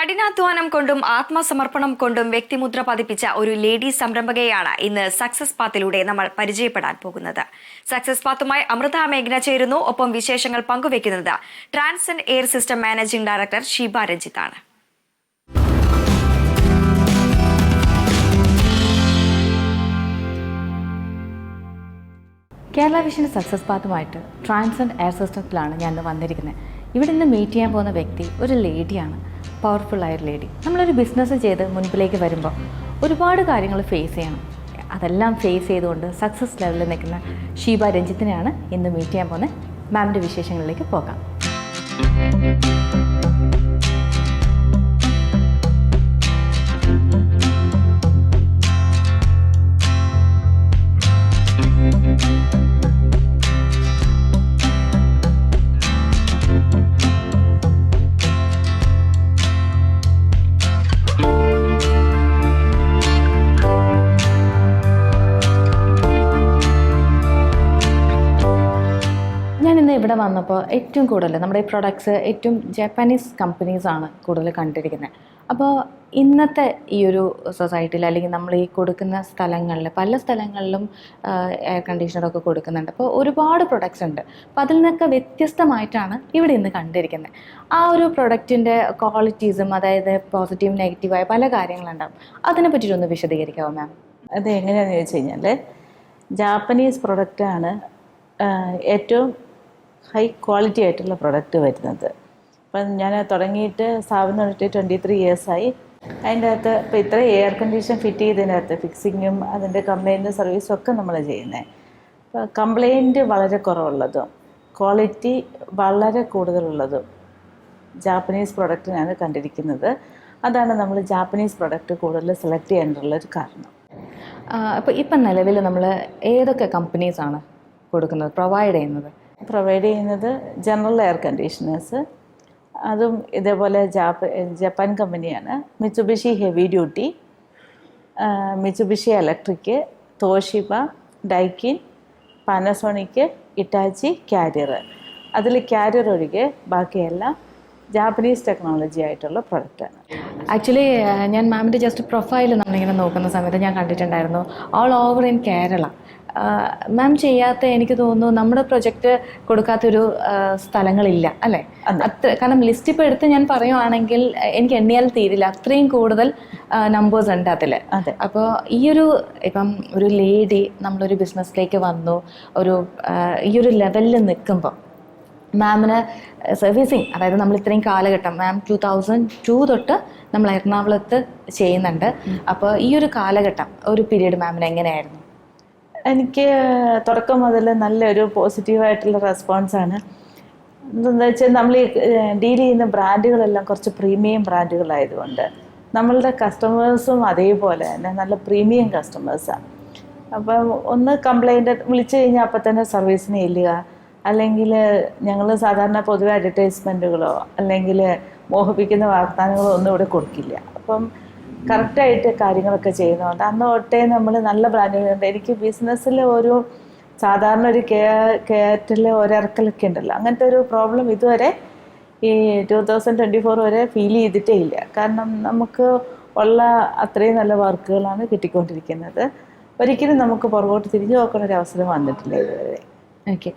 കഠിനാധ്വാനം കൊണ്ടും ആത്മസമർപ്പണം കൊണ്ടും വ്യക്തിമുദ്ര പതിപ്പിച്ച ഒരു ലേഡി സംരംഭകയാണ് ഇന്ന് സക്സസ് പാത്തിലൂടെ നമ്മൾ പരിചയപ്പെടാൻ പോകുന്നത്. സക്സസ് പാത്തുമായി അമൃത മേഘന ചേരുന്നു. ഒപ്പം വിശേഷങ്ങൾ പങ്കുവെക്കുന്നത് Transcend air system managing director Sheeba രഞ്ജിത്താണ്. Kerala vision success പാത്തുമായിട്ട് ട്രാൻസൻ എയർ സിസ്റ്റത്തിലാണ് ഞാൻ വന്നിരിക്കുന്നത്. ഇവിടെ നിന്ന് മീറ്റ് ചെയ്യാൻ പോകുന്ന വ്യക്തി ഒരു ലേഡിയാണ്. പവർഫുൾ ആയ ഒരു ലേഡി നമ്മളൊരു ബിസിനസ് ചെയ്ത് മുൻപിലേക്ക് വരുമ്പോൾ ഒരുപാട് കാര്യങ്ങൾ ഫേസ് ചെയ്യണം. അതെല്ലാം ഫേസ് ചെയ്തുകൊണ്ട് സക്സസ് ലെവലിൽ നിൽക്കുന്ന ഷീബ രഞ്ജിത്തിനെയാണ് ഇന്ന് മീറ്റ് ചെയ്യാൻ പോകുന്നത്. മാമിന്റെ വിശേഷങ്ങളിലേക്ക് പോകാം. വന്നപ്പോൾ ഏറ്റവും കൂടുതൽ നമ്മുടെ ഈ പ്രൊഡക്ട്സ് ഏറ്റവും ജാപ്പാനീസ് കമ്പനീസാണ് കൂടുതൽ കണ്ടിരിക്കുന്നത് അപ്പോൾ ഇന്നത്തെ ഈ ഒരു സൊസൈറ്റിയിൽ അല്ലെങ്കിൽ നമ്മൾ ഈ കൊടുക്കുന്ന സ്ഥലങ്ങളിൽ പല സ്ഥലങ്ങളിലും എയർ കണ്ടീഷണറൊക്കെ കൊടുക്കുന്നുണ്ട്. അപ്പോൾ ഒരുപാട് പ്രൊഡക്ട്സ് ഉണ്ട്. അപ്പോൾ അതിൽ നിന്നൊക്കെ വ്യത്യസ്തമായിട്ടാണ് ഇവിടെ ഇന്ന് കണ്ടിരിക്കുന്നത് ആ ഒരു പ്രൊഡക്റ്റിന്റെ ക്വാളിറ്റീസും അതായത് പോസിറ്റീവ് നെഗറ്റീവായ പല കാര്യങ്ങളുണ്ടാവും. അതിനെ പറ്റിയിട്ടൊന്ന് വിശദീകരിക്കാമോ മാം അത് എങ്ങനെയാണെന്ന് ചോദിച്ചു കഴിഞ്ഞാൽ ജാപ്പനീസ് പ്രൊഡക്റ്റാണ് ഏറ്റവും ഹൈ ക്വാളിറ്റി ആയിട്ടുള്ള പ്രൊഡക്റ്റ് വരുന്നത്. അപ്പം ഞാൻ തുടങ്ങിയിട്ട് സ്ഥാപനം തുടങ്ങിയിട്ട് ട്വന്റി ത്രീ ഇയേഴ്സായി അതിന്റെ അകത്ത് ഇപ്പോൾ ഇത്ര എയർ കണ്ടീഷൻ ഫിറ്റ് ചെയ്തതിനകത്ത് ഫിക്സിങ്ങും അതിന്റെ കംപ്ലൈന്റും സർവീസും ഒക്കെ നമ്മൾ ചെയ്യുന്നത് അപ്പോൾ കംപ്ലൈന്റ് വളരെ കുറവുള്ളതും ക്വാളിറ്റി വളരെ കൂടുതലുള്ളതും ജാപ്പനീസ് പ്രൊഡക്റ്റിനാണ് കണ്ടിരിക്കുന്നത്. അതാണ് നമ്മൾ ജാപ്പനീസ് പ്രൊഡക്റ്റ് കൂടുതൽ സെലക്ട് ചെയ്യാനുള്ളൊരു കാരണം. അപ്പോൾ ഇപ്പം നിലവിൽ നമ്മൾ ഏതൊക്കെ കമ്പനീസാണ് കൊടുക്കുന്നത് പ്രൊവൈഡ് ചെയ്യുന്നത്? പ്രൊവൈഡ് ചെയ്യുന്നത് ജനറൽ എയർ കണ്ടീഷനേഴ്സ്. അതും ഇതേപോലെ ജാപ്പ ജപ്പാൻ കമ്പനിയാണ്. Mitsubishi heavy duty Mitsubishi electric Toshiba Daikin Panasonic Hitachi Carrier. അതിൽ കാരിയർ ഒഴികെ ബാക്കിയെല്ലാം ജാപ്പനീസ് ടെക്നോളജി ആയിട്ടുള്ള പ്രൊഡക്റ്റാണ് ആക്ച്വലി ഞാൻ മാമിന്റെ ജസ്റ്റ് പ്രൊഫൈൽ നമ്മളിങ്ങനെ നോക്കുന്ന സമയത്ത് ഞാൻ കണ്ടിട്ടുണ്ടായിരുന്നു. All over in Kerala ma'am ചെയ്യാത്ത എനിക്ക് തോന്നുന്നു നമ്മുടെ പ്രൊജക്റ്റ് കൊടുക്കാത്തൊരു സ്ഥലങ്ങളില്ല അല്ലേ? അത്ര കാരണം ലിസ്റ്റ് ഇപ്പോൾ എടുത്ത് ഞാൻ പറയുവാണെങ്കിൽ എനിക്ക് എണ്ണിയാൽ തീരില്ല. അത്രയും കൂടുതൽ നമ്പേഴ്സ് ഉണ്ട് അതിൽ അതെ. അപ്പോൾ ഈ ഒരു ഇപ്പം ഒരു ലേഡി നമ്മളൊരു ബിസിനസ്സിലേക്ക് വന്നു. ഒരു ഈ ഒരു ലെവലിൽ നിൽക്കുമ്പോൾ മാമിന് സർവീസിങ് അതായത് നമ്മൾ ഇത്രയും കാലഘട്ടം മാം ടു തൗസൻഡ് ടു തൊട്ട് നമ്മൾ എറണാകുളത്ത് ചെയ്യുന്നുണ്ട്. അപ്പോൾ ഈ ഒരു കാലഘട്ടം ഒരു പീരീഡ് മാമിന് എങ്ങനെയായിരുന്നു? എനിക്ക് തുടക്കം മുതൽ നല്ലൊരു പോസിറ്റീവായിട്ടുള്ള റെസ്പോൺസാണ്. എന്താണെന്ന് വെച്ചാൽ നമ്മൾ ഈ ഡീൽ ചെയ്യുന്ന ബ്രാൻഡുകളെല്ലാം കുറച്ച് പ്രീമിയം ബ്രാൻഡുകളായതുകൊണ്ട് നമ്മളുടെ കസ്റ്റമേഴ്സും അതേപോലെ തന്നെ നല്ല പ്രീമിയം കസ്റ്റമേഴ്സാണ് അപ്പം ഒന്ന് കംപ്ലൈന്റ് വിളിച്ചു കഴിഞ്ഞാൽ അപ്പം തന്നെ സർവീസിന് ചെല്ലുക. അല്ലെങ്കിൽ ഞങ്ങൾ സാധാരണ പൊതുവെ അഡ്വർടൈസ്മെന്റുകളോ അല്ലെങ്കിൽ മോഹിപ്പിക്കുന്ന വാഗ്ദാനങ്ങളോ ഒന്നും ഇവിടെ കൊടുക്കില്ല. അപ്പം കറക്റ്റായിട്ട് കാര്യങ്ങളൊക്കെ ചെയ്യുന്നുണ്ട് അന്ന് തൊട്ടേ നമ്മൾ നല്ല ബ്രാൻഡുകളുണ്ട് എനിക്ക് ബിസിനസ്സിൽ ഒരു സാധാരണ ഒരു കേ കയറ്റിൽ ഒരിറക്കലൊക്കെ ഉണ്ടല്ലോ. അങ്ങനത്തെ ഒരു പ്രോബ്ലം ഇതുവരെ ഈ ടു തൗസൻഡ് ട്വന്റി ഫോർ വരെ ഫീൽ ചെയ്തിട്ടേ ഇല്ല. കാരണം നമുക്ക് ഉള്ള അത്രയും നല്ല വർക്കുകളാണ് കിട്ടിക്കൊണ്ടിരിക്കുന്നത്. ഒരിക്കലും നമുക്ക് പുറകോട്ട് തിരിഞ്ഞു നോക്കുന്ന ഒരു അവസരം വന്നിട്ടില്ല ഇതുവരെ. ഓക്കെ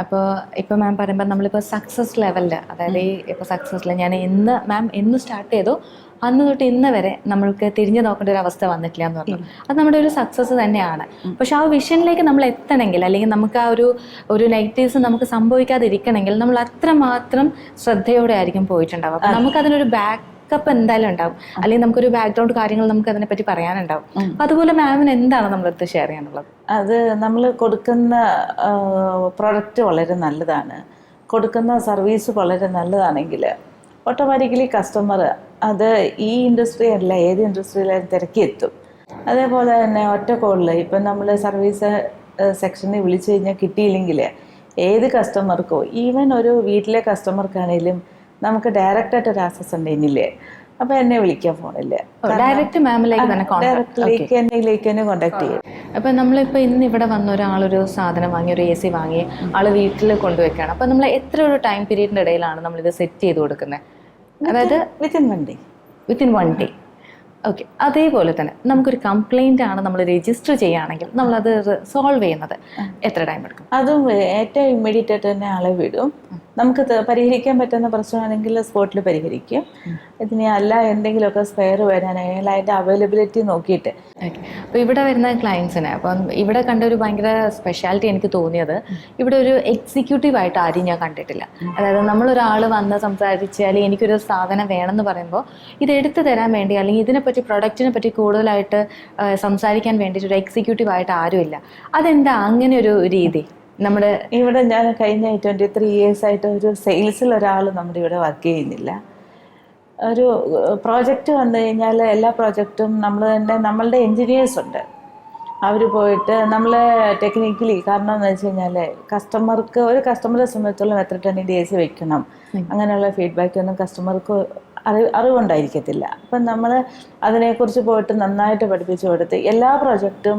അപ്പോൾ ഇപ്പോൾ മാം പറയുമ്പോൾ നമ്മളിപ്പോൾ സക്സസ് ലെവലിൽ അതായത് ഈ ഇപ്പോൾ സക്സസ്സിൽ ഞാൻ ഇന്ന് മാം എന്ന് സ്റ്റാർട്ട് ചെയ്തു. അന്ന് തൊട്ട് ഇന്ന് വരെ നമ്മൾക്ക് തിരിഞ്ഞു നോക്കേണ്ട ഒരു അവസ്ഥ വന്നിട്ടില്ല എന്ന് പറഞ്ഞു. അത് നമ്മുടെ ഒരു സക്സസ് തന്നെയാണ്. പക്ഷെ ആ വിഷനിലേക്ക് നമ്മൾ എത്തണമെങ്കിൽ അല്ലെങ്കിൽ നമുക്ക് ആ ഒരു ഒരു നെഗറ്റീവ്സ് നമുക്ക് സംഭവിക്കാതിരിക്കണമെങ്കിൽ നമ്മൾ അത്രമാത്രം ശ്രദ്ധയോടെ ആയിരിക്കും പോയിട്ടുണ്ടാവും അപ്പം നമുക്കതിനൊരു ബാക്കപ്പ് എന്തായാലും ഉണ്ടാവും. അല്ലെങ്കിൽ നമുക്കൊരു ബാക്ക്ഗ്രൗണ്ട് കാര്യങ്ങൾ നമുക്ക് അതിനെ പറ്റി പറയാനുണ്ടാവും അപ്പം അതുപോലെ മാമിന് എന്താണ് നമ്മളടുത്ത് ഷെയർ ചെയ്യാനുള്ളത്? അത് നമ്മൾ കൊടുക്കുന്ന പ്രൊഡക്റ്റ് വളരെ നല്ലതാണ്. കൊടുക്കുന്ന സർവീസ് വളരെ നല്ലതാണെങ്കിൽ ഓട്ടോമാറ്റിക്കലി കസ്റ്റമർ അത് ഈ ഇൻഡസ്ട്രി അല്ല ഏത് ഇൻഡസ്ട്രിയിലായാലും തിരക്കിയെത്തും അതേപോലെ തന്നെ ഒറ്റ കോളിൽ ഇപ്പം നമ്മൾ സർവീസ് സെക്ഷനിൽ വിളിച്ചു കഴിഞ്ഞാൽ കിട്ടിയില്ലെങ്കിൽ ഏത് കസ്റ്റമർക്കോ ഈവൻ ഒരു വീട്ടിലെ കസ്റ്റമർക്കാണേലും നമുക്ക് ഡയറക്റ്റായിട്ട് ഒരു ആക്സസ് ഉണ്ട് എന്നില്ലേ അപ്പൊ എന്നെ വിളിക്കാൻ ഫോണില്ല ഡയറക്റ്റ് മാമിലേക്ക് തന്നെ കോൺടാക്ട് ഡയറക്റ്റിലേക്ക് എന്നിലേക്ക് തന്നെ കോണ്ടാക്ട് ചെയ്യും. അപ്പൊ നമ്മളിപ്പോ ഇന്ന് ഇവിടെ വന്ന ഒരാളൊരു സാധനം വാങ്ങി ഒരു എ സി വാങ്ങി ആൾ വീട്ടിൽ കൊണ്ടുവയ്ക്കുകയാണ്. അപ്പൊ നമ്മൾ എത്ര ഒരു ടൈം പീരീഡിന്റെ ഇടയിലാണ് നമ്മൾ ഇത് സെറ്റ് ചെയ്ത് കൊടുക്കുന്നത്? അതായത് within one day within one day okay അതേപോലെ തന്നെ നമുക്കൊരു കംപ്ലൈന്റ് ആണ് നമ്മൾ രജിസ്റ്റർ ചെയ്യുകയാണെങ്കിൽ നമ്മളത് സോൾവ് ചെയ്യുന്നത്. എത്ര ടൈം എടുക്കും? അതും ഏറ്റവും ഇമ്മീഡിയറ്റ് ആയിട്ട് തന്നെ ആളെ വിടും. നമുക്ക് പരിഹരിക്കാൻ പറ്റുന്ന പ്രശ്നമാണെങ്കിൽ സ്പോട്ടിൽ പരിഹരിക്കും. ഇതിനി അല്ല എന്തെങ്കിലുമൊക്കെ സ്പെയർ വരാനായാൽ അതിന്റെ അവൈലബിലിറ്റി നോക്കിയിട്ട്. ഓക്കെ അപ്പോൾ ഇവിടെ വരുന്ന ക്ലയൻസിന് അപ്പം ഇവിടെ കണ്ട ഒരു ഭയങ്കര സ്പെഷ്യാലിറ്റി എനിക്ക് തോന്നിയത് ഇവിടെ ഒരു എക്സിക്യൂട്ടീവ് ആയിട്ട് ആരും ഞാൻ കണ്ടിട്ടില്ല. അതായത് നമ്മളൊരാൾ വന്ന് സംസാരിച്ച് അല്ലെങ്കിൽ എനിക്കൊരു സാധനം വേണമെന്ന് പറയുമ്പോൾ ഇത് എടുത്തു തരാൻ വേണ്ടി അല്ലെങ്കിൽ ഇതിനെപ്പറ്റി പ്രൊഡക്റ്റിനെ പറ്റി കൂടുതലായിട്ട് സംസാരിക്കാൻ വേണ്ടിയിട്ട് ഒരു എക്സിക്യൂട്ടീവ് ആയിട്ട് ആരുമില്ല. അതെന്താ അങ്ങനെ ഒരു രീതി? നമ്മുടെ ഇവിടെ ഞാൻ കഴിഞ്ഞ ട്വന്റി ത്രീ ഇയേഴ്സ് ആയിട്ട് ഒരു സെയിൽസിൽ ഒരാൾ നമ്മുടെ ഇവിടെ വർക്ക് ചെയ്യുന്നില്ല. ഒരു പ്രോജക്റ്റ് വന്നു കഴിഞ്ഞാൽ എല്ലാ പ്രോജക്റ്റും നമ്മൾ തന്നെ നമ്മളുടെ എൻജിനീയേഴ്സ് ഉണ്ട്. അവർ പോയിട്ട് നമ്മൾ ടെക്നിക്കലി കാരണം എന്ന് വെച്ച് കഴിഞ്ഞാൽ കസ്റ്റമർക്ക് ഒരു കസ്റ്റമറെ സംബന്ധിച്ചോളം എത്ര ട്വന്റി ഡേയ്സ് വെക്കണം? അങ്ങനെയുള്ള ഫീഡ്ബാക്ക് ഒന്നും കസ്റ്റമർക്ക് അറിവ് അറിവുണ്ടായിരിക്കത്തില്ല. അപ്പം നമ്മൾ അതിനെക്കുറിച്ച് പോയിട്ട് നന്നായിട്ട് പഠിപ്പിച്ചു കൊടുത്ത് എല്ലാ പ്രോജക്റ്റും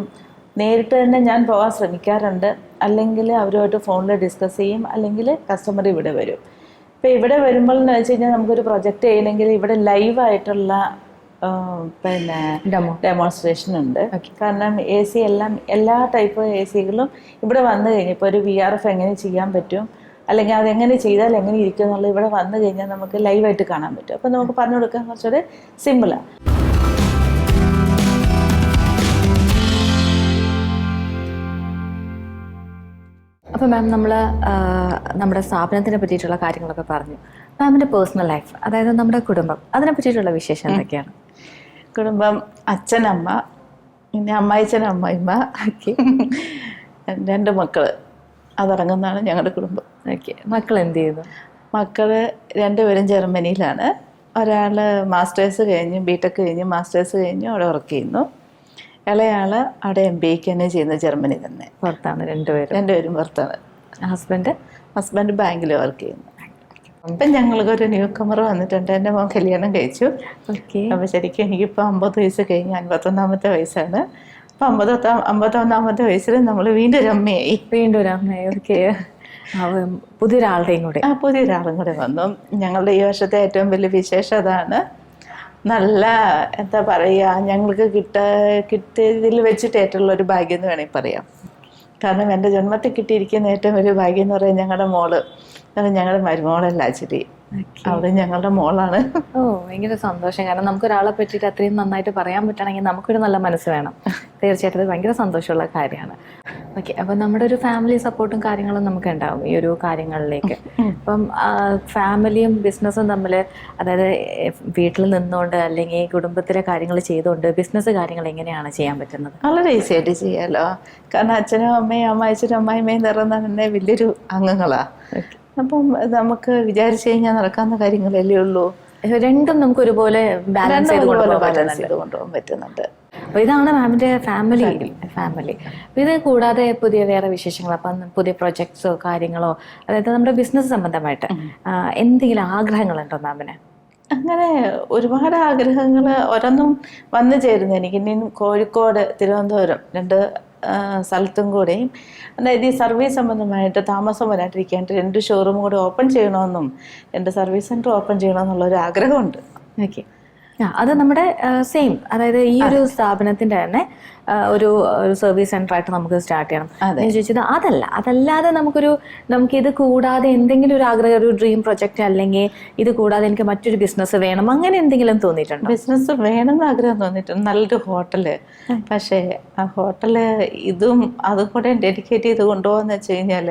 നേരിട്ട് തന്നെ ഞാൻ പോകാൻ ശ്രമിക്കാറുണ്ട്. അല്ലെങ്കിൽ അവരുമായിട്ട് ഫോണിൽ ഡിസ്കസ് ചെയ്യും. അല്ലെങ്കിൽ കസ്റ്റമർ ഇവിടെ വരും. ഇപ്പം ഇവിടെ വരുമ്പോൾ എന്ന് വെച്ച് കഴിഞ്ഞാൽ നമുക്കൊരു പ്രൊജക്റ്റ് ചെയ്യണമെങ്കിൽ ഇവിടെ ലൈവായിട്ടുള്ള പിന്നെ ഡെമോ ഡെമോൺസ്ട്രേഷൻ ഉണ്ട്. കാരണം എ സി എല്ലാം എല്ലാ ടൈപ്പ് എ സികളും ഇവിടെ വന്നു കഴിഞ്ഞാൽ ഇപ്പോൾ ഒരു വി ആർ എഫ് എങ്ങനെ ചെയ്യാൻ പറ്റും? അല്ലെങ്കിൽ അതെങ്ങനെ ചെയ്താൽ എങ്ങനെ ഇരിക്കും എന്നുള്ളത് ഇവിടെ വന്നു കഴിഞ്ഞാൽ നമുക്ക് ലൈവായിട്ട് കാണാൻ പറ്റും. അപ്പോൾ നമുക്ക് പറഞ്ഞു കൊടുക്കാൻ കുറച്ചുകൂടെ സിമ്പിളാണ് അപ്പോൾ മാം നമ്മൾ നമ്മുടെ സ്ഥാപനത്തിനെ പറ്റിയിട്ടുള്ള കാര്യങ്ങളൊക്കെ പറഞ്ഞു. മാമിന്റെ പേഴ്സണൽ ലൈഫ് അതായത് നമ്മുടെ കുടുംബം അതിനെ പറ്റിയിട്ടുള്ള വിശേഷം എന്തൊക്കെയാണ്? കുടുംബം അച്ഛനമ്മ പിന്നെ അമ്മായിച്ചൻ അമ്മായിമ്മ രണ്ട് മക്കൾ. അതടങ്ങുന്നതാണ് ഞങ്ങളുടെ കുടുംബം. ഓക്കെ. മക്കൾ എന്ത് ചെയ്യുന്നു? മക്കൾ രണ്ടുപേരും ജർമ്മനിയിലാണ്. ഒരാൾ മാസ്റ്റേഴ്സ് കഴിഞ്ഞു ബി ടെക് കഴിഞ്ഞ് മാസ്റ്റേഴ്സ് കഴിഞ്ഞു അവിടെ വർക്ക് ചെയ്യുന്നു. ഇളയാൾ അവിടെ എം ബി എക്ക് തന്നെ ചെയ്യുന്നത് ജർമ്മനി തന്നെ. പുറത്താണ് രണ്ടുപേരും. രണ്ടുപേരും പുറത്താണ്. ഹസ്ബൻഡ് ഹസ്ബൻഡ് ബാങ്കിൽ വർക്ക് ചെയ്യുന്നു. അപ്പം ഞങ്ങൾക്ക് ഒരു ന്യൂ കമർ വന്നിട്ടുണ്ട്. എന്റെ മോൻ കല്യാണം കഴിച്ചു. ഓക്കെ അപ്പോൾ ശരിക്കും എനിക്കിപ്പോൾ അമ്പത് വയസ്സ് കഴിഞ്ഞ് അൻപത്തൊന്നാമത്തെ വയസ്സാണ്. അപ്പം അമ്പത്തൊത്താം അമ്പത്തൊന്നാമത്തെ വയസ്സിൽ നമ്മൾ വീണ്ടും ഒരു അമ്മയായി. വീണ്ടും ഒരു അമ്മയായി. ഓക്കെ പുതിയൊരാളുടെയും കൂടെ. ആ പുതിയൊരാളും കൂടെ വന്നു. ഞങ്ങളുടെ ഈ വർഷത്തെ ഏറ്റവും വലിയ വിശേഷം അതാണ്. നല്ല എന്താ പറയുക ഞങ്ങൾക്ക് കിട്ട കിട്ടിയതിൽ വെച്ചിട്ട് ഏറ്റവും ഒരു ഭാഗ്യം എന്ന് വേണമെങ്കിൽ പറയാം. കാരണം എന്റെ ജന്മത്തിൽ കിട്ടിയിരിക്കുന്ന ഏറ്റവും വലിയ ഭാഗ്യം എന്ന് പറയുന്നത് ഞങ്ങളുടെ മോൾ. കാരണം ഞങ്ങളുടെ മരുമോളല്ല ചിരി അവിടെ ഞങ്ങളുടെ മോളാണ്. ഓ ഭയങ്കര സന്തോഷം. കാരണം നമുക്ക് ഒരാളെ പറ്റിയിട്ട് അത്രയും നന്നായിട്ട് പറയാൻ പറ്റണമെങ്കിൽ നമുക്കൊരു നല്ല മനസ്സ് വേണം. തീർച്ചയായിട്ടും ഭയങ്കര സന്തോഷമുള്ള കാര്യമാണ്. ഓക്കെ അപ്പം നമ്മുടെ ഒരു ഫാമിലി സപ്പോർട്ടും കാര്യങ്ങളും നമുക്ക് ഉണ്ടാവും ഈ ഒരു കാര്യങ്ങളിലേക്ക്. അപ്പം ഫാമിലിയും ബിസിനസ്സും തമ്മിൽ അതായത് വീട്ടിൽ നിന്നുകൊണ്ട് അല്ലെങ്കിൽ കുടുംബത്തിലെ കാര്യങ്ങൾ ചെയ്തുകൊണ്ട് ബിസിനസ് കാര്യങ്ങൾ എങ്ങനെയാണ് ചെയ്യാൻ പറ്റുന്നത്? വളരെ ഈസി ആയിട്ട് ചെയ്യാമല്ലോ കാരണം അച്ഛനും അമ്മയും അമ്മായച്ചനും അമ്മായിമ്മയും നിറന്ന തന്നെ വലിയൊരു അംഗങ്ങളാണ് അപ്പം നമുക്ക് വിചാരിച്ചു കഴിഞ്ഞാൽ നടക്കാവുന്ന കാര്യങ്ങളല്ലേ ഉള്ളൂ. രണ്ടും നമുക്ക് ഒരുപോലെ ബാലൻസ് ചെയ്ത് രണ്ടും ഒരുപോലെ ബാലൻസ് ചെയ്ത് കൊണ്ടുപോകാൻ പറ്റുന്നുണ്ട്. അപ്പൊ ഇതാണ് മാമിന്റെ ഫാമിലി ഫാമിലി അപ്പൊ ഇത് കൂടാതെ പുതിയ വേറെ വിശേഷങ്ങൾ. അപ്പം പുതിയ പ്രൊജക്ട്സോ കാര്യങ്ങളോ അതായത് നമ്മുടെ ബിസിനസ് സംബന്ധമായിട്ട് എന്തെങ്കിലും ആഗ്രഹങ്ങൾ ഉണ്ടോ മാമിന്? അങ്ങനെ ഒരുപാട് ആഗ്രഹങ്ങൾ ഓരോന്നും വന്നു ചേരുന്നു എനിക്ക്. ഇനി കോഴിക്കോട് തിരുവനന്തപുരം രണ്ട് സ്ഥലത്തും കൂടെയും. അതായത് ഈ സർവീസ് സംബന്ധമായിട്ട് താമസം വരാണ്ടിരിക്കാണ്ട് രണ്ട് ഷോറൂം കൂടെ ഓപ്പൺ ചെയ്യണമെന്നും രണ്ട് സർവീസ് സെന്റർ ഓപ്പൺ ചെയ്യണമെന്നുള്ള ഒരു ആഗ്രഹമുണ്ട്. ഓക്കെ അത് നമ്മുടെ സെയിം അതായത് ഈ ഒരു സ്ഥാപനത്തിന്റെ തന്നെ ഒരു ഒരു സർവീസ് സെന്റർ ആയിട്ട് നമുക്ക് സ്റ്റാർട്ട് ചെയ്യണം. ഞാൻ ചോദിച്ചത് അതല്ല. അതല്ലാതെ നമുക്കൊരു നമുക്ക് ഇത് കൂടാതെ എന്തെങ്കിലും ഒരു ആഗ്രഹം ഒരു ഡ്രീം പ്രൊജക്റ്റ് അല്ലെങ്കിൽ ഇത് കൂടാതെ എനിക്ക് മറ്റൊരു ബിസിനസ് വേണം അങ്ങനെ എന്തെങ്കിലും തോന്നിയിട്ടുണ്ട്? ബിസിനസ് വേണമെന്ന് ആഗ്രഹം തോന്നിയിട്ടുണ്ട്. നല്ലൊരു ഹോട്ടൽ പക്ഷേ ആ ഹോട്ടൽ ഇതും അതും കൂടെ ഡെഡിക്കേറ്റ് ചെയ്ത് കൊണ്ടുപോകാന്ന് വെച്ച് കഴിഞ്ഞാൽ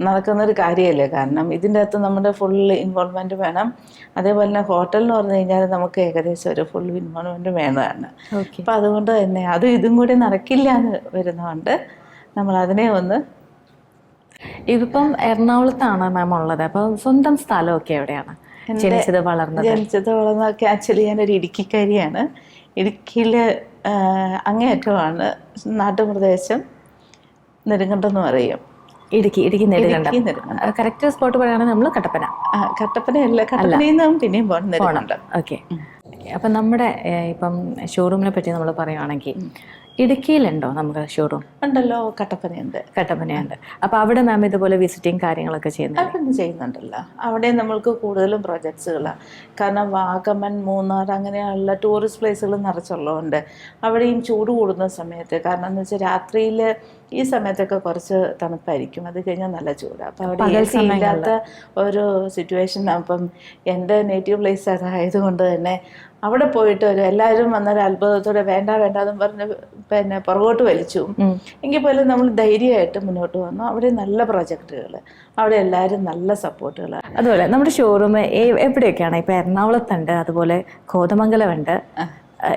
നടക്കുന്നൊരു കാര്യമല്ലേ? കാരണം ഇതിന്റെ അകത്ത് നമ്മുടെ ഫുൾ ഇൻവോൾവ്മെന്റ് വേണം. അതേപോലെ തന്നെ ഹോട്ടൽ എന്ന് പറഞ്ഞു കഴിഞ്ഞാൽ നമുക്ക് ഏകദേശം ഒരു ഫുൾ ഇൻവോൾവ്മെന്റ് വേണമാണ് അപ്പം അതുകൊണ്ട് തന്നെ അതും ഇതും കൂടി നടക്കില്ല എന്ന് വരുന്നതുകൊണ്ട് നമ്മൾ അതിനെ ഒന്ന് ഇതിപ്പം എറണാകുളത്താണ് മാം ഉള്ളത്. അപ്പം സ്വന്തം സ്ഥലമൊക്കെ എവിടെയാണ്? ജനിച്ചത് വളർന്നത്? ജനിച്ചത് വളർന്നതൊക്കെ ആക്ച്വലി ഞാനൊരു ഇടുക്കിക്കാരിയാണ്. ഇടുക്കിയിൽ അങ്ങേയറ്റമാണ് നാട്ടുപ്രദേശം നെടുങ്കണ്ടെന്ന് പറയും. ഇടുക്കി ഇടുക്കി നെടുകണ്ട കറക്റ്റ് സ്പോട്ട് പറയുകയാണെങ്കിൽ നമ്മൾ കട്ടപ്പന. കട്ടപ്പന അല്ല കട്ടപ്പനയിൽ നിന്നും പിന്നെയും പോകണം നെടുങ്കണ്ടം ഓക്കെ അപ്പം നമ്മുടെ ഇപ്പം ഷോറൂമിനെ പറ്റി നമ്മൾ പറയുകയാണെങ്കിൽ ഇടുക്കിയിലുണ്ടോ നമുക്ക് ഷോറൂം ഉണ്ടല്ലോ കട്ടപ്പനയുണ്ട്. കട്ടപ്പനയുണ്ട്. അപ്പോൾ അവിടെ മാം ഇതുപോലെ വിസിറ്റിംഗ് കാര്യങ്ങളൊക്കെ ചെയ്യുന്നത് അതൊന്നും ചെയ്യുന്നുണ്ടല്ലോ. അവിടെ നമ്മൾക്ക് കൂടുതലും പ്രൊജക്ട്സുകളാണ് കാരണം വാഗമൺ മൂന്നാർ അങ്ങനെയുള്ള ടൂറിസ്റ്റ് പ്ലേസുകൾ നിറച്ചുള്ളതുകൊണ്ട് അവിടെയും ചൂട് കൂടുന്ന സമയത്ത് കാരണം എന്ന് വെച്ചാൽ രാത്രിയിൽ ഈ സമയത്തൊക്കെ കുറച്ച് തണുപ്പായിരിക്കും. അത് കഴിഞ്ഞാൽ നല്ല ചൂടാണ് അപ്പോൾ അവിടെ ഇല്ലാത്ത ഒരു സിറ്റുവേഷൻ അപ്പം എന്റെ നേറ്റീവ് പ്ലേസ് അതായതുകൊണ്ട് തന്നെ അവിടെ പോയിട്ട് ഒരു എല്ലാവരും വന്നൊരു അത്ഭുതത്തോടെ വേണ്ട വേണ്ട എന്നും പറഞ്ഞ് പിന്നെ പുറകോട്ട് വലിച്ചു. എങ്കിൽ പോലും നമ്മൾ ധൈര്യമായിട്ട് മുന്നോട്ട് വന്നു. അവിടെ നല്ല പ്രൊജക്ടുകൾ അവിടെ എല്ലാവരും നല്ല സപ്പോർട്ടുകൾ അതുപോലെ നമ്മുടെ ഷോറൂം എവിടെയൊക്കെയാണ്? ഇപ്പൊ എറണാകുളത്തുണ്ട് അതുപോലെ കോതമംഗലമുണ്ട്.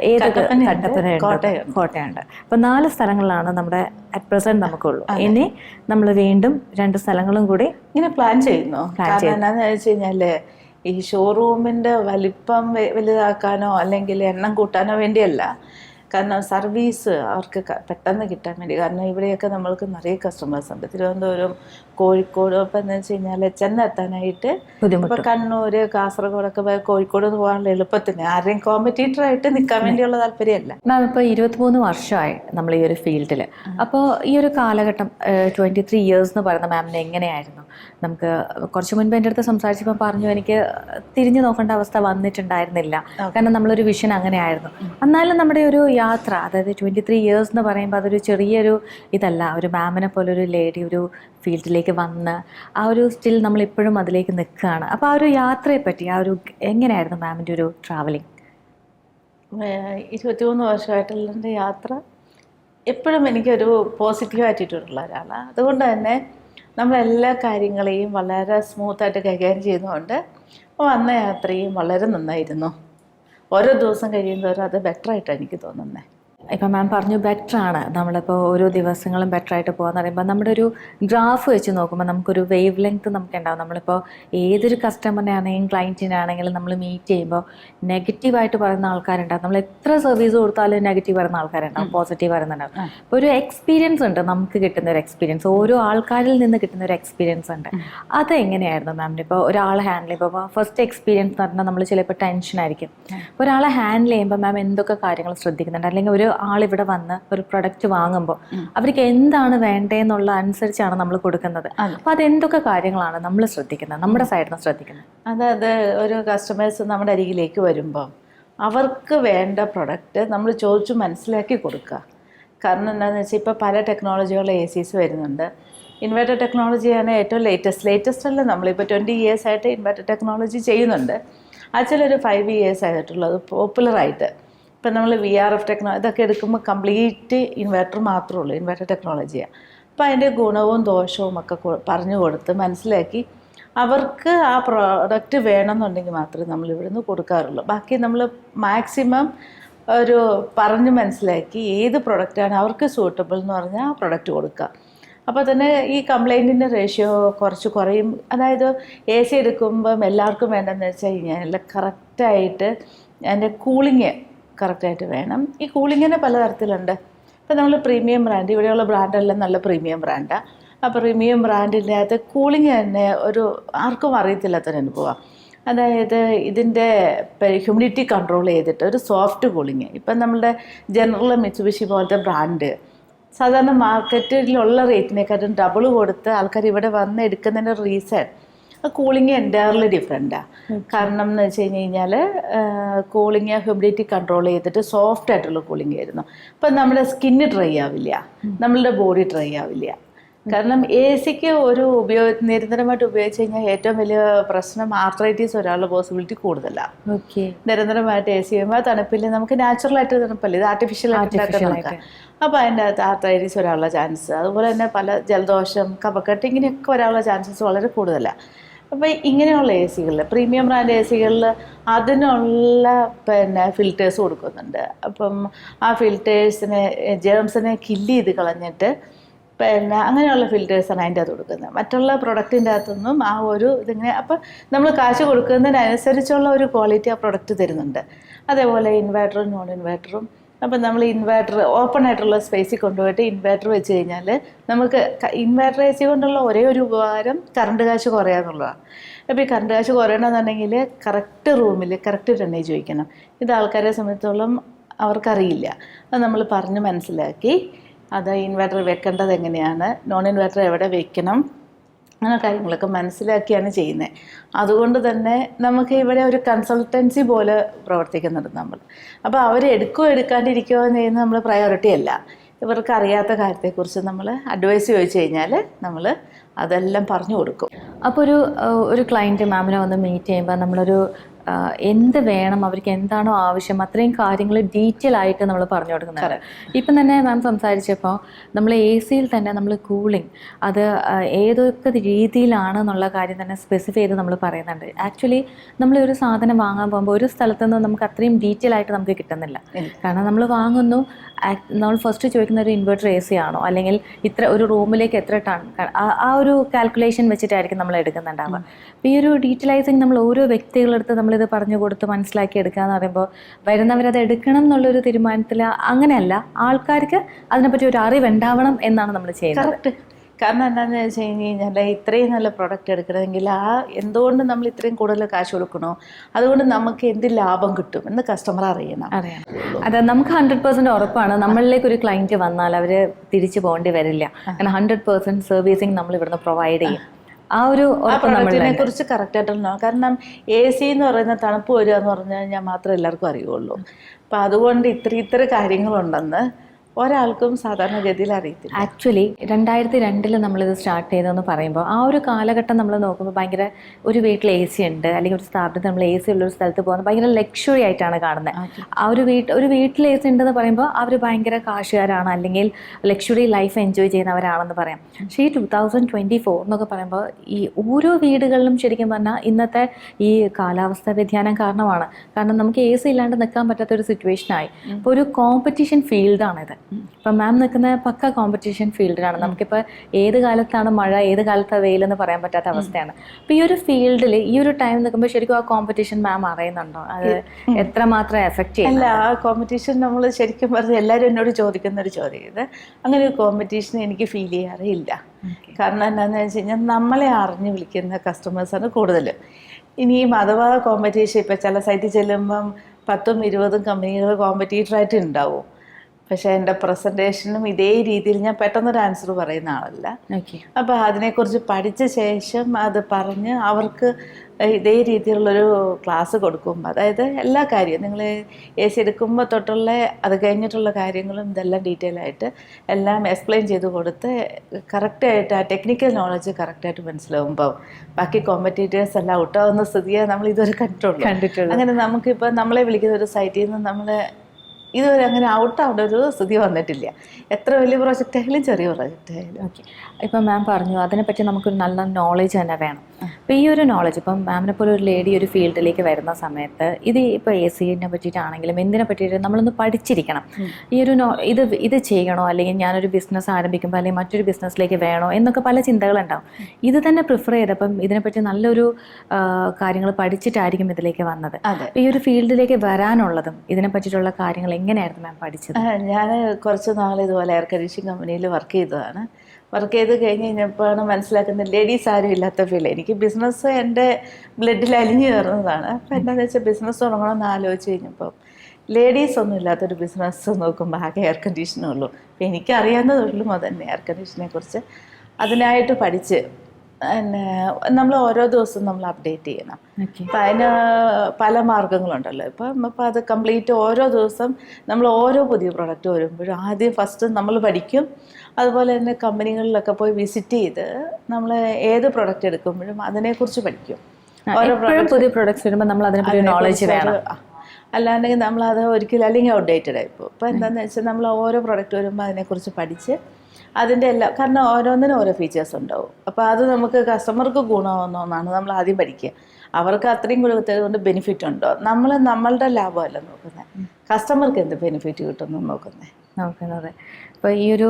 ഏതൊക്കെ കട്ടപ്പനയുണ്ട്. കോട്ടയുണ്ട് അപ്പൊ നാല് സ്ഥലങ്ങളിലാണ് നമ്മുടെ അറ്റ് പ്രസന്റ് നമുക്കുള്ളൂ. ഇനി നമ്മൾ വീണ്ടും രണ്ട് സ്ഥലങ്ങളും കൂടി ഇങ്ങനെ പ്ലാൻ ചെയ്യുന്നു. കാരണം എന്താണെന്ന് വെച്ച് ഈ ഷോറൂമിന്റെ വലിപ്പം വലുതാക്കാനോ അല്ലെങ്കിൽ എണ്ണം കൂട്ടാനോ വേണ്ടിയല്ല. കാരണം സർവീസ് അവർക്ക് പെട്ടെന്ന് കിട്ടാൻ വേണ്ടി. കാരണം ഇവിടെയൊക്കെ നമ്മൾക്ക് നിറയെ കസ്റ്റമേഴ്സ് ഉണ്ട്. തിരുവനന്തപുരം കോഴിക്കോട് ഇപ്പം എന്താ വെച്ച് കഴിഞ്ഞാൽ ചെന്നെത്താനായിട്ട് ഇപ്പം കണ്ണൂര് കാസർഗോഡൊക്കെ പോയി കോഴിക്കോട് പോകാനുള്ള എളുപ്പത്തിന് ആരെയും കോമ്പറ്റീറ്റർ ആയിട്ട് നിൽക്കാൻ വേണ്ടിയുള്ള താല്പര്യമല്ല. മാം ഇപ്പോൾ ഇരുപത്തിമൂന്ന് വർഷമായി നമ്മൾ ഈ ഒരു ഫീൽഡിൽ. അപ്പോൾ ഈ ഒരു കാലഘട്ടം ട്വന്റി ത്രീ ഇയേഴ്സ് എന്ന് പറയുന്ന മാമിന് എങ്ങനെയായിരുന്നു? നമുക്ക് കുറച്ച് മുൻപ് എന്റെ അടുത്ത് സംസാരിച്ചപ്പോൾ പറഞ്ഞു എനിക്ക് തിരിഞ്ഞു നോക്കേണ്ട അവസ്ഥ വന്നിട്ടുണ്ടായിരുന്നില്ല. കാരണം നമ്മളൊരു വിഷൻ അങ്ങനെയായിരുന്നു. എന്നാലും നമ്മുടെ ഒരു യാത്ര അതായത് ട്വന്റി ത്രീ ഇയേഴ്സ് എന്ന് പറയുമ്പോൾ അതൊരു ചെറിയൊരു ഇതല്ല. ഒരു മാമിനെ പോലെ ഒരു ലേഡി ഒരു ഫീൽഡിലേക്ക് വന്ന് ആ ഒരു സ്റ്റിൽ നമ്മൾ ഇപ്പോഴും അതിലേക്ക് നിൽക്കുകയാണ്. അപ്പോൾ ആ ഒരു യാത്രയെ പറ്റി ആ ഒരു എങ്ങനെയായിരുന്നു മാമിന്റെ ഒരു ട്രാവലിംഗ് ഇരുപത്തി ഇരുപത്തിമൂന്ന് വർഷമായിട്ടുള്ള എന്റെ യാത്ര എപ്പോഴും എനിക്കൊരു പോസിറ്റീവ് ആറ്റിറ്റ്യൂഡുള്ള ഒരാളാണ് അതുകൊണ്ട് തന്നെ നമ്മളെല്ലാ കാര്യങ്ങളെയും വളരെ സ്മൂത്തായിട്ട് കൈകാര്യം ചെയ്യുന്നതുകൊണ്ട് വന്ന യാത്രയും വളരെ നന്നായിരുന്നു. ഓരോ ദിവസം കഴിയുമ്പോൾ അത് ബെറ്ററായിട്ടാണ് എനിക്ക് തോന്നുന്നത് ഇപ്പം മാം പറഞ്ഞു ബെറ്റർ ആണ് നമ്മളിപ്പോൾ ഓരോ ദിവസങ്ങളും ബെറ്റർ ആയിട്ട് പോകാന്ന് പറയുമ്പോൾ നമ്മുടെ ഒരു ഗ്രാഫ് വെച്ച് നോക്കുമ്പോൾ നമുക്കൊരു വേവ് ലെങ്ത് നമുക്ക് ഉണ്ടാവും നമ്മളിപ്പോൾ ഏതൊരു കസ്റ്റമറിനെ ആണെങ്കിലും ക്ലയന്റിനെ ആണെങ്കിലും നമ്മൾ മീറ്റ് ചെയ്യുമ്പോൾ നെഗറ്റീവായിട്ട് പറയുന്ന ആൾക്കാരുണ്ടാവും. നമ്മൾ എത്ര സർവീസ് കൊടുത്താലും നെഗറ്റീവ് പറയുന്ന ആൾക്കാരുണ്ടാവും പോസിറ്റീവ് പറയുന്നുണ്ടാവും. അപ്പോൾ ഒരു എക്സ്പീരിയൻസ് ഉണ്ട് നമുക്ക് കിട്ടുന്ന ഒരു എക്സ്പീരിയൻസ് ഓരോ ആൾക്കാരിൽ നിന്ന് കിട്ടുന്ന ഒരു എക്സ്പീരിയൻസ് ഉണ്ട്. അത് എങ്ങനെയായിരുന്നു മാമിന് ഇപ്പോൾ ഒരാൾ ഹാൻഡിൽ ചെയ്യുമ്പോൾ ഫസ്റ്റ് എക്സ്പീരിയൻസ് എന്ന് പറഞ്ഞാൽ നമ്മൾ ചിലപ്പോൾ ടെൻഷനായിരിക്കും അപ്പോൾ ഒരാളെ ഹാൻഡിൽ ചെയ്യുമ്പോൾ മാം എന്തൊക്കെ കാര്യങ്ങൾ ശ്രദ്ധിക്കുന്നുണ്ട്? അല്ലെങ്കിൽ ഒരു ആൾ ഇവിടെ വന്ന് ഒരു പ്രൊഡക്റ്റ് വാങ്ങുമ്പോൾ അവർക്ക് എന്താണ് വേണ്ടതെന്നുള്ള അനുസരിച്ചാണ് നമ്മൾ കൊടുക്കുന്നത്. അപ്പോൾ അതെന്തൊക്കെ കാര്യങ്ങളാണ് നമ്മൾ ശ്രദ്ധിക്കുന്നത്? നമ്മുടെ സൈഡിൽ നിന്ന് ശ്രദ്ധിക്കുന്നത്. അതായത് ഒരു കസ്റ്റമേഴ്സ് നമ്മുടെ അരികിലേക്ക് വരുമ്പോൾ അവർക്ക് വേണ്ട പ്രൊഡക്റ്റ് നമ്മൾ ചോദിച്ചു മനസ്സിലാക്കി കൊടുക്കുക. കാരണം എന്താണെന്ന് വെച്ചാൽ ഇപ്പോൾ പല ടെക്നോളജികളുടെ എ സീസ് വരുന്നുണ്ട്. ഇൻവെർട്ടർ ടെക്നോളജിയാണ് ഏറ്റവും ലേറ്റസ്റ്റ് ലേറ്റസ്റ്റ് അല്ല നമ്മളിപ്പോൾ ട്വന്റി ഇയേഴ്സ് ആയിട്ട് ഇൻവെർട്ടർ ടെക്നോളജി ചെയ്യുന്നുണ്ട്. ആ ഒരു ഫൈവ് ഇയേഴ്സ് ആയിട്ടുള്ളത് പോപ്പുലറായിട്ട് ഇപ്പം നമ്മൾ വി ആർ എഫ് ടെക്നോ ഇതൊക്കെ എടുക്കുമ്പോൾ കംപ്ലീറ്റ് ഇൻവെർട്ടർ മാത്രമേ ഉള്ളൂ ഇൻവെർട്ടർ ടെക്നോളജിയാണ് അപ്പോൾ അതിന്റെ ഗുണവും ദോഷവും ഒക്കെ പറഞ്ഞു കൊടുത്ത് മനസ്സിലാക്കി അവർക്ക് ആ പ്രോഡക്റ്റ് വേണമെന്നുണ്ടെങ്കിൽ മാത്രമേ നമ്മൾ ഇവിടുന്ന് കൊടുക്കാറുള്ളൂ. ബാക്കി നമ്മൾ മാക്സിമം ഒരു പറഞ്ഞ് മനസ്സിലാക്കി ഏത് പ്രൊഡക്റ്റാണ് അവർക്ക് സൂട്ടബിൾ എന്ന് പറഞ്ഞാൽ ആ പ്രൊഡക്റ്റ് കൊടുക്കുക. അപ്പോൾ തന്നെ ഈ കംപ്ലൈന്റിന്റെ റേഷ്യോ കുറച്ച് കുറയും. അതായത് എ സി എടുക്കുമ്പം എല്ലാവർക്കും വേണ്ടതെന്ന് വെച്ച് കഴിഞ്ഞാൽ കറക്റ്റായിട്ട് അതിന്റെ കൂളിങ് കറക്റ്റായിട്ട് വേണം. ഈ കൂളിങ്ങിന് പലതരത്തിലുണ്ട് ഇപ്പം നമ്മൾ പ്രീമിയം ബ്രാൻഡ് ഇവിടെയുള്ള ബ്രാൻഡെല്ലാം നല്ല പ്രീമിയം ബ്രാൻഡാണ് ആ പ്രീമിയം ബ്രാൻഡിന്റെ അകത്ത് കൂളിങ് തന്നെ ഒരു ആർക്കും അറിയത്തില്ലാത്തൊരു അനുഭവമാണ്. അതായത് ഇതിന്റെ ഹ്യൂമിഡിറ്റി കൺട്രോൾ ചെയ്തിട്ട് ഒരു സോഫ്റ്റ് കൂളിങ്. ഇപ്പം നമ്മളുടെ ജനറൽ മിച്ചുബിഷി പോലത്തെ ബ്രാൻഡ് സാധാരണ മാർക്കറ്റിലുള്ള റേറ്റിനെക്കാട്ടും ഡബിൾ കൊടുത്ത് ആൾക്കാർ ഇവിടെ വന്ന് എടുക്കുന്നതിന്റെ റീസൺ കൂളിങ് എന്റയർലി ഡിഫറെന്റാണ് കാരണം എന്ന് വെച്ച് കഴിഞ്ഞ് കഴിഞ്ഞാൽ കൂളിങ് ഹ്യൂമിഡിറ്റി കൺട്രോൾ ചെയ്തിട്ട് സോഫ്റ്റ് ആയിട്ടുള്ള കൂളിംഗ് ആയിരുന്നു. അപ്പം നമ്മുടെ സ്കിന്ന് ഡ്രൈ ആവില്ല. നമ്മളുടെ ബോഡി ഡ്രൈ ആവില്ല. കാരണം എ സിക്ക് ഒരു ഉപയോഗ നിരന്തരമായിട്ട് ഉപയോഗിച്ച് കഴിഞ്ഞാൽ ഏറ്റവും വലിയ പ്രശ്നം ആർത്രൈറ്റീസ് ഒരാളുടെ പോസിബിലിറ്റി കൂടുതലാണ് ഓക്കെ നിരന്തരമായിട്ട് എ സി ചെയ്യുമ്പോൾ തണുപ്പിൽ നമുക്ക് നാച്ചുറലായിട്ട് ആയിട്ട് തണുപ്പല്ലേ? ഇത് ആർട്ടിഫിഷ്യൽ ആയിട്ട് അപ്പോൾ അതിന്റെ അകത്ത് ആർത്രൈറ്റീസ് ഒരാളുടെ ചാൻസ് അതുപോലെ തന്നെ പല ജലദോഷം കഫക്കെട്ട് ഇങ്ങനെയൊക്കെ ഒരാളുടെ ചാൻസസ് വളരെ കൂടുതലാണ് അപ്പോൾ ഇങ്ങനെയുള്ള എ സികളിൽ പ്രീമിയം ബ്രാൻഡ് എ സികളിൽ അതിനുള്ള പിന്നെ ഫിൽറ്റേഴ്സ് കൊടുക്കുന്നുണ്ട്. അപ്പം ആ ഫിൽറ്റേഴ്സിനെ ജേംസിനെ കില്ല് ചെയ്ത് കളഞ്ഞിട്ട് പിന്നെ അങ്ങനെയുള്ള ഫിൽറ്റേഴ്സാണ് അതിന്റെ അകത്ത് കൊടുക്കുന്നത്. മറ്റുള്ള പ്രൊഡക്റ്റിന്റെ അകത്തൊന്നും ആ ഒരു ഇതിങ്ങനെ അപ്പം നമ്മൾ കാശ് കൊടുക്കുന്നതിനനുസരിച്ചുള്ള ഒരു ക്വാളിറ്റി ആ പ്രൊഡക്റ്റ് തരുന്നുണ്ട്. അതേപോലെ ഇൻവേർട്ടറും നോൺ ഇൻവേർട്ടറും അപ്പം നമ്മൾ ഇൻവേർട്ടർ ഓപ്പൺ ആയിട്ടുള്ള സ്പേസിൽ കൊണ്ടുപോയിട്ട് ഇൻവേർട്ടർ വെച്ച് കഴിഞ്ഞാൽ നമുക്ക് ഇൻവേർട്ടർ എ സി കൊണ്ടുള്ള ഒരേ ഒരു ഉപകാരം കറണ്ട് കാശ് കുറയാന്നുള്ളതാണ് അപ്പോൾ ഈ കറണ്ട് കാശ് കുറയണമെന്നുണ്ടെങ്കിൽ കറക്റ്റ് റൂമിൽ കറക്റ്റ് ടണ്ണേജ് ചോദിക്കണം ഇത് ആൾക്കാരെ സംബന്ധിച്ചോളം അവർക്കറിയില്ല. അത് നമ്മൾ പറഞ്ഞ് മനസ്സിലാക്കി. അത് ഇൻവേർട്ടർ വെക്കേണ്ടത് എങ്ങനെയാണ്? നോൺ ഇൻവേർട്ടർ എവിടെ വെക്കണം? അങ്ങനെ കാര്യങ്ങളൊക്കെ മനസ്സിലാക്കിയാണ് ചെയ്യുന്നത് അതുകൊണ്ട് തന്നെ നമുക്ക് ഇവിടെ ഒരു കൺസൾട്ടൻസി പോലെ പ്രവർത്തിക്കുന്നുണ്ട് നമ്മൾ. അപ്പോൾ അവർ എടുക്കുകയോ എടുക്കാണ്ടിരിക്കുകയോ ചെയ്യുന്നത് നമ്മൾ പ്രയോറിറ്റി അല്ല. ഇവർക്ക് അറിയാത്ത കാര്യത്തെക്കുറിച്ച് നമ്മൾ അഡ്വൈസ് ചോദിച്ചു കഴിഞ്ഞാൽ നമ്മൾ അതെല്ലാം പറഞ്ഞു കൊടുക്കും. അപ്പോൾ ഒരു ഒരു ക്ലയന്റ് മാമിനെ വന്ന് മീറ്റ് ചെയ്യുമ്പോൾ നമ്മളൊരു എന്ത് വേണം അവർക്ക് എന്താണോ ആവശ്യം അത്രയും കാര്യങ്ങൾ ഡീറ്റെയിൽ ആയിട്ട് നമ്മൾ പറഞ്ഞു കൊടുക്കുന്നുണ്ട്. ഇപ്പം തന്നെ മാം സംസാരിച്ചപ്പോൾ നമ്മൾ എ സിയിൽ തന്നെ നമ്മൾ കൂളിംഗ് അത് ഏതൊക്കെ രീതിയിലാണ് എന്നുള്ള കാര്യം തന്നെ സ്പെസിഫൈ ചെയ്ത് നമ്മൾ പറയുന്നുണ്ട്. ആക്ച്വലി നമ്മൾ ഒരു സാധനം വാങ്ങാൻ പോകുമ്പോൾ ഒരു സ്ഥലത്ത് നിന്ന് നമുക്ക് അത്രയും ഡീറ്റെയിൽ ആയിട്ട് നമുക്ക് കിട്ടുന്നില്ല. കാരണം നമ്മൾ വാങ്ങുന്നു നമ്മൾ ഫസ്റ്റ് ചോദിക്കുന്ന ഒരു ഇൻവെർട്ടർ എ സി ആണോ? അല്ലെങ്കിൽ ഇത്ര ഒരു റൂമിലേക്ക് എത്ര ടൺ ആ- ഒരു കാൽക്കുലേഷൻ വെച്ചിട്ടായിരിക്കും നമ്മൾ എടുക്കുന്നുണ്ടാവുക. അപ്പോൾ ഈ ഒരു ഡീറ്റെയിലൈസിങ് നമ്മൾ ഓരോ വ്യക്തികളെടുത്ത് നമ്മളിത് പറഞ്ഞു കൊടുത്ത് മനസ്സിലാക്കി എടുക്കുക എന്ന് പറയുമ്പോൾ വരുന്നവരത് എടുക്കണം എന്നുള്ളൊരു തീരുമാനത്തിൽ അങ്ങനെയല്ല. ആൾക്കാർക്ക് അതിനെപ്പറ്റി ഒരു അറിവ് ഉണ്ടാവണം എന്നാണ് നമ്മൾ ചെയ്യുന്നത്. കാരണം എന്താണെന്ന് വെച്ച് കഴിഞ്ഞ് കഴിഞ്ഞാൽ ഇത്രയും നല്ല പ്രൊഡക്റ്റ് എടുക്കണമെങ്കിൽ ആ എന്തുകൊണ്ട് നമ്മൾ ഇത്രയും കൂടുതൽ കാശ് കൊടുക്കണോ? അതുകൊണ്ട് നമുക്ക് എന്ത് ലാഭം കിട്ടും എന്ന് കസ്റ്റമർ അറിയണം. അറിയണം. അതെ നമുക്ക് ഹൺഡ്രഡ് പെർസെന്റ് ഉറപ്പാണ്. നമ്മളിലേക്ക് ഒരു ക്ലയന്റ് വന്നാൽ അവർ തിരിച്ചു പോകേണ്ടി വരില്ല. കാരണം ഹൺഡ്രഡ് പെർസെന്റ് സർവീസിങ് നമ്മൾ ഇവിടുന്ന് പ്രൊവൈഡ് ചെയ്യും. ആ ഒരു പ്രൊഡക്റ്റിനെ കുറിച്ച് കറക്റ്റ് ആയിട്ടുള്ള കാരണം എ സി എന്ന് പറയുന്ന തണുപ്പ് വരിക എന്ന് പറഞ്ഞു കഴിഞ്ഞാൽ മാത്രമേ എല്ലാവർക്കും അറിയുള്ളൂ. അപ്പം അതുകൊണ്ട് ഇത്ര ഇത്ര കാര്യങ്ങളുണ്ടെന്ന് ഒരാൾക്കും സാധാരണഗതിയിൽ അറിയത്തില്ല. ആക്ച്വലി രണ്ടായിരത്തി രണ്ടിൽ നമ്മളിത് സ്റ്റാർട്ട് ചെയ്തതെന്ന് പറയുമ്പോൾ ആ ഒരു കാലഘട്ടം നമ്മൾ നോക്കുമ്പോൾ ഭയങ്കര ഒരു വീട്ടിൽ എ സി ഉണ്ട് അല്ലെങ്കിൽ ഒരു സ്ഥാപനത്തിൽ നമ്മൾ എ സി ഉള്ള ഒരു സ്ഥലത്ത് പോകുന്നത് ഭയങ്കര ലക്ഷറി ആയിട്ടാണ് കാണുന്നത് ആ ഒരു വീട്ട് ഒരു വീട്ടിൽ എ സി ഉണ്ടെന്ന് പറയുമ്പോൾ അവർ ഭയങ്കര കാശുകാരാണ് അല്ലെങ്കിൽ ലക്ഷറി ലൈഫ് എൻജോയ് ചെയ്യുന്നവരാണെന്ന് പറയാം. പക്ഷേ ഈ ടു തൗസൻഡ് ട്വന്റി ഫോർ എന്നൊക്കെ പറയുമ്പോൾ ഈ ഓരോ വീടുകളിലും ശരിക്കും പറഞ്ഞാൽ ഇന്നത്തെ ഈ കാലാവസ്ഥ വ്യതിയാനം കാരണമാണ്. കാരണം നമുക്ക് എ സി ഇല്ലാണ്ട് നിൽക്കാൻ പറ്റാത്ത ഒരു സിറ്റുവേഷനായി അപ്പോൾ ഒരു കോമ്പറ്റീഷൻ ഫീൽഡാണിത് ഇപ്പം മാം നിൽക്കുന്ന പക്ക കോമ്പറ്റീഷൻ ഫീൽഡിലാണ് നമുക്കിപ്പോൾ ഏത് കാലത്താണ് മഴ ഏത് കാലത്താണ് വെയിലെന്ന് പറയാൻ പറ്റാത്ത അവസ്ഥയാണ്. അപ്പം ഈ ഒരു ഫീൽഡിൽ ഈ ഒരു ടൈം നിൽക്കുമ്പോൾ ശരിക്കും ആ കോമ്പറ്റീഷൻ മാം അറിയുന്നുണ്ടോ? അത് എത്രമാത്രം എഫക്റ്റ് ചെയ്യും അല്ല ആ കോമ്പറ്റീഷൻ നമ്മൾ ശരിക്കും പറഞ്ഞ് എല്ലാവരും എന്നോട് ചോദിക്കുന്ന ഒരു ചോദ്യം ഇത്. അങ്ങനെ ഒരു കോമ്പറ്റീഷൻ എനിക്ക് ഫീൽ ചെയ്യാറില്ല. കാരണം എന്താണെന്ന് വെച്ച് കഴിഞ്ഞാൽ നമ്മളെ അറിഞ്ഞ് വിളിക്കുന്ന കസ്റ്റമേഴ്സാണ് കൂടുതൽ. ഇനിയും അഥവാ കോമ്പറ്റീഷൻ ഇപ്പം ചില സൈറ്റിൽ ചെല്ലുമ്പം പത്തും ഇരുപതും കമ്പനികൾ കോമ്പറ്റീറ്ററായിട്ട് ഉണ്ടാവും. പക്ഷേ എന്റെ പ്രസന്റേഷനും ഇതേ രീതിയിൽ ഞാൻ പെട്ടെന്നൊരു ആൻസർ പറയുന്ന ആളല്ല. അപ്പോൾ അതിനെക്കുറിച്ച് പഠിച്ച ശേഷം അത് പറഞ്ഞ് അവർക്ക് ഇതേ രീതിയിലുള്ളൊരു ക്ലാസ് കൊടുക്കുമ്പോൾ അതായത് എല്ലാ കാര്യവും നിങ്ങൾ എ സി എടുക്കുമ്പോൾ തൊട്ടുള്ള അത് കഴിഞ്ഞിട്ടുള്ള കാര്യങ്ങളും ഇതെല്ലാം ഡീറ്റെയിൽ ആയിട്ട് എല്ലാം എക്സ്പ്ലെയിൻ ചെയ്ത് കൊടുത്ത് കറക്റ്റായിട്ട് ആ ടെക്നിക്കൽ നോളജ് കറക്റ്റായിട്ട് മനസ്സിലാവുമ്പോൾ ബാക്കി കോമ്പറ്റീറ്റേഴ്സ് എല്ലാം ഔട്ടാവുന്ന സ്ഥിതിയെ നമ്മൾ ഇതുവരെ കണ്ടിട്ടുള്ളൂ. കണ്ടിട്ടുള്ളൂ. അങ്ങനെ നമുക്കിപ്പോൾ നമ്മളെ വിളിക്കുന്ന ഒരു സൈറ്റിൽ നിന്ന് നമ്മൾ ഇതുവരെ അങ്ങനെ ഔട്ട് ആവേണ്ട ഒരു സ്ഥിതി വന്നിട്ടില്ല. എത്ര വലിയ പ്രോജക്റ്റ് ആയാലും ചെറിയ പ്രോജക്റ്റ് ആയാലും. ഓക്കെ ഇപ്പം മാം പറഞ്ഞു അതിനെപ്പറ്റി നമുക്കൊരു നല്ല നോളേജ് തന്നെ വേണം. അപ്പോൾ ഈ ഒരു നോളേജ് ഇപ്പം മാമിനെ പോലെ ഒരു ലേഡി ഒരു ഫീൽഡിലേക്ക് വരുന്ന സമയത്ത് ഇത് ഇപ്പോൾ എ സിനെ പറ്റിയിട്ടാണെങ്കിലും എന്തിനെ പറ്റിയിട്ട് നമ്മളൊന്ന് പഠിച്ചിരിക്കണം. ഈ ഒരു നോ ഇത് ഇത് ചെയ്യണോ അല്ലെങ്കിൽ ഞാനൊരു ബിസിനസ് ആരംഭിക്കുമ്പോൾ അല്ലെങ്കിൽ മറ്റൊരു ബിസിനസ്സിലേക്ക് വേണോ എന്നൊക്കെ പല ചിന്തകളുണ്ടാവും. ഇത് തന്നെ പ്രിഫർ ചെയ്തപ്പം ഇതിനെപ്പറ്റി നല്ലൊരു കാര്യങ്ങൾ പഠിച്ചിട്ടായിരിക്കും ഇതിലേക്ക് വന്നത്. ഈ ഒരു ഫീൽഡിലേക്ക് വരാനുള്ളതും ഇതിനെ പറ്റിയിട്ടുള്ള കാര്യങ്ങൾ എങ്ങനെയായിരുന്നു മാം പഠിച്ചത്? ഞാൻ കുറച്ച് നാൾ ഇതുപോലെ എയർ കണ്ടീഷൻ കമ്പനിയിൽ വർക്ക് ചെയ്തതാണ്. വർക്ക് ചെയ്ത് കഴിഞ്ഞ് കഴിഞ്ഞപ്പോഴാണ് മനസ്സിലാക്കുന്നത് ലേഡീസ് ആരും ഇല്ലാത്ത ഫീൽ എനിക്ക് ബിസിനസ് എന്റെ ബ്ലഡിൽ അലിഞ്ഞു കയറുന്നതാണ്. അപ്പോൾ എന്താണെന്ന് വെച്ചാൽ ബിസിനസ് തുടങ്ങണമെന്ന് ആലോചിച്ച് കഴിഞ്ഞപ്പോൾ ലേഡീസ് ഒന്നും ഇല്ലാത്തൊരു ബിസിനസ് നോക്കുമ്പോൾ ആകെ എയർ കണ്ടീഷനേ ഉള്ളൂ. അപ്പോൾ എനിക്കറിയാവുന്നതുള്ളൂ അതന്നെ എയർ കണ്ടീഷനെ കുറിച്ച് അതിനായിട്ട് പഠിച്ച് നമ്മൾ ഓരോ ദിവസവും നമ്മൾ അപ്ഡേറ്റ് ചെയ്യണം. അപ്പം അതിന് പല മാർഗങ്ങളുണ്ടല്ലോ. ഇപ്പം അപ്പം അത് കംപ്ലീറ്റ് ഓരോ ദിവസം നമ്മൾ ഓരോ പുതിയ പ്രൊഡക്റ്റ് വരുമ്പോഴും ആദ്യം ഫസ്റ്റ് നമ്മൾ പഠിക്കും. അതുപോലെ തന്നെ കമ്പനികളിലൊക്കെ പോയി വിസിറ്റ് ചെയ്ത് നമ്മൾ ഏത് പ്രൊഡക്റ്റ് എടുക്കുമ്പോഴും അതിനെക്കുറിച്ച് പഠിക്കും. ഓരോ പുതിയ പ്രൊഡക്ട്സ് വരുമ്പോൾ നമ്മൾ അതിനെപ്പറ്റി നോളജ് വേണം. അല്ലാണ്ടെങ്കിൽ നമ്മളത് ഒരിക്കലും അല്ലെങ്കിൽ ഔട്ട്ഡേറ്റഡ് ആയിപ്പോൾ ഇപ്പോൾ എന്താണെന്ന് വെച്ചാൽ നമ്മൾ ഓരോ പ്രൊഡക്റ്റ് വരുമ്പോൾ അതിനെക്കുറിച്ച് പഠിച്ച് അതിന്റെ എല്ലാം കാരണം ഓരോന്നിനും ഓരോ ഫീച്ചേഴ്സ് ഉണ്ടാവും. അപ്പോൾ അത് നമുക്ക് കസ്റ്റമർക്ക് ഗുണമാവുന്ന ഒന്നാണ്. നമ്മൾ ആദ്യം പഠിക്കുക. അവർക്ക് അത്രയും കൊടുത്തത് കൊണ്ട് ബെനിഫിറ്റ് ഉണ്ടോ? നമ്മൾ നമ്മളുടെ ലാഭമല്ല നോക്കുന്നത് കസ്റ്റമർക്ക് എന്ത് ബെനിഫിറ്റ് കിട്ടുമെന്ന് നോക്കുന്നത് നോക്കുന്നത് ഇപ്പോൾ ഈ ഒരു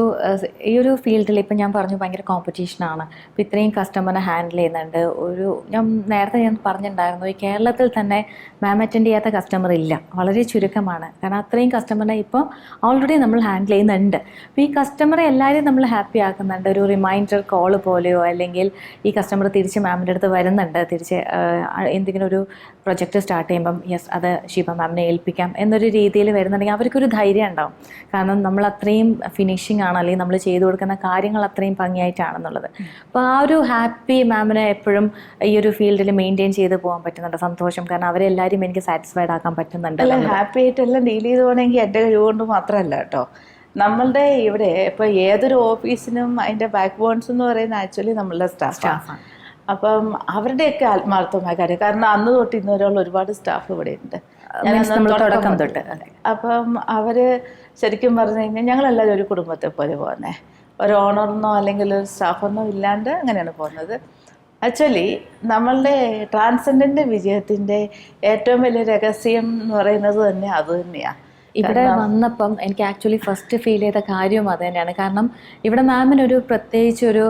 ഈ ഒരു ഫീൽഡിൽ ഇപ്പം ഞാൻ പറഞ്ഞു ഭയങ്കര കോമ്പറ്റീഷനാണ് അപ്പോൾ ഇത്രയും കസ്റ്റമറിനെ ഹാൻഡിൽ ചെയ്യുന്നുണ്ട്. ഒരു ഞാൻ നേരത്തെ ഞാൻ പറഞ്ഞിട്ടുണ്ടായിരുന്നു ഈ കേരളത്തിൽ തന്നെ മാം അറ്റൻഡ് ചെയ്യാത്ത കസ്റ്റമർ ഇല്ല. വളരെ ചുരുക്കമാണ്. കാരണം അത്രയും കസ്റ്റമറിനെ ഇപ്പോൾ ഓൾറെഡി നമ്മൾ ഹാൻഡിൽ ചെയ്യുന്നുണ്ട്. അപ്പോൾ ഈ കസ്റ്റമറെ എല്ലാവരെയും നമ്മൾ ഹാപ്പി ആക്കുന്നുണ്ട്. ഒരു റിമൈൻഡർ കോൾ പോലെയോ അല്ലെങ്കിൽ ഈ കസ്റ്റമർ തിരിച്ച് മാമിന്റെ അടുത്ത് വരുന്നുണ്ട്. തിരിച്ച് എന്തെങ്കിലും ഒരു പ്രൊജക്റ്റ് സ്റ്റാർട്ട് ചെയ്യുമ്പം യെസ് അത് ഷീബ മാമിനെ ഏൽപ്പിക്കാം എന്നൊരു രീതിയിൽ വരുന്നുണ്ടെങ്കിൽ അവർക്കൊരു ധൈര്യം ഉണ്ടാവും. കാരണം നമ്മൾ അത്രയും ഫിനിഷിംഗ് ആണ് അല്ലെങ്കിൽ നമ്മൾ ചെയ്തു കൊടുക്കുന്ന കാര്യങ്ങൾ അത്രയും ഭംഗിയായിട്ടാണെന്നുള്ളത്. അപ്പോൾ ആ ഒരു ഹാപ്പി മാമിനെ എപ്പോഴും ഈ ഒരു ഫീൽഡിൽ മെയിന്റെയിൻ ചെയ്ത് പോകാൻ പറ്റുന്നുണ്ട്. സന്തോഷം. കാരണം അവരെല്ലാവരും എനിക്ക് സാറ്റിസ്ഫൈഡ് ആക്കാൻ പറ്റുന്നുണ്ട് അല്ല ഹാപ്പി ആയിട്ടെല്ലാം ഡീൽ ചെയ്ത് പോകണമെങ്കിൽ എന്റെ കഴിവ് കൊണ്ട് മാത്രമല്ല കേട്ടോ. നമ്മളുടെ ഇവിടെ ഇപ്പോൾ ഏതൊരു ഓഫീസിനും അതിന്റെ ബാക്ക് ബോൺസ് എന്ന് പറയുന്ന ആക്ച്വലി നമ്മളുടെ സ്റ്റാഫാണ് അപ്പം അവരുടെയൊക്കെ ആത്മാർത്ഥമായ കാര്യം. കാരണം അന്ന് തൊട്ട് ഇന്നുവരെയുള്ള ഒരുപാട് സ്റ്റാഫ് ഇവിടെ ഉണ്ട്. തുടക്കം തൊട്ട്. അപ്പം അവർ ശരിക്കും പറഞ്ഞു കഴിഞ്ഞാൽ ഞങ്ങളെല്ലാവരും ഒരു കുടുംബത്തെ പോലെ പോകുന്നേ. ഒരു ഓണറിനോ അല്ലെങ്കിൽ ഒരു സ്റ്റാഫെന്നോ ഇല്ലാണ്ട് അങ്ങനെയാണ് പോകുന്നത്. ആക്ച്വലി നമ്മളുടെ ട്രാൻസെൻഡന്റ് വിജയത്തിന്റെ ഏറ്റവും വലിയ രഹസ്യം എന്ന് പറയുന്നത് തന്നെ അത് തന്നെയാണ് ഇവിടെ വന്നപ്പം എനിക്ക് ആക്ച്വലി ഫസ്റ്റ് ഫീൽ ചെയ്ത കാര്യവും അത് തന്നെയാണ്. കാരണം ഇവിടെ മാമിനൊരു പ്രത്യേകിച്ച് ഒരു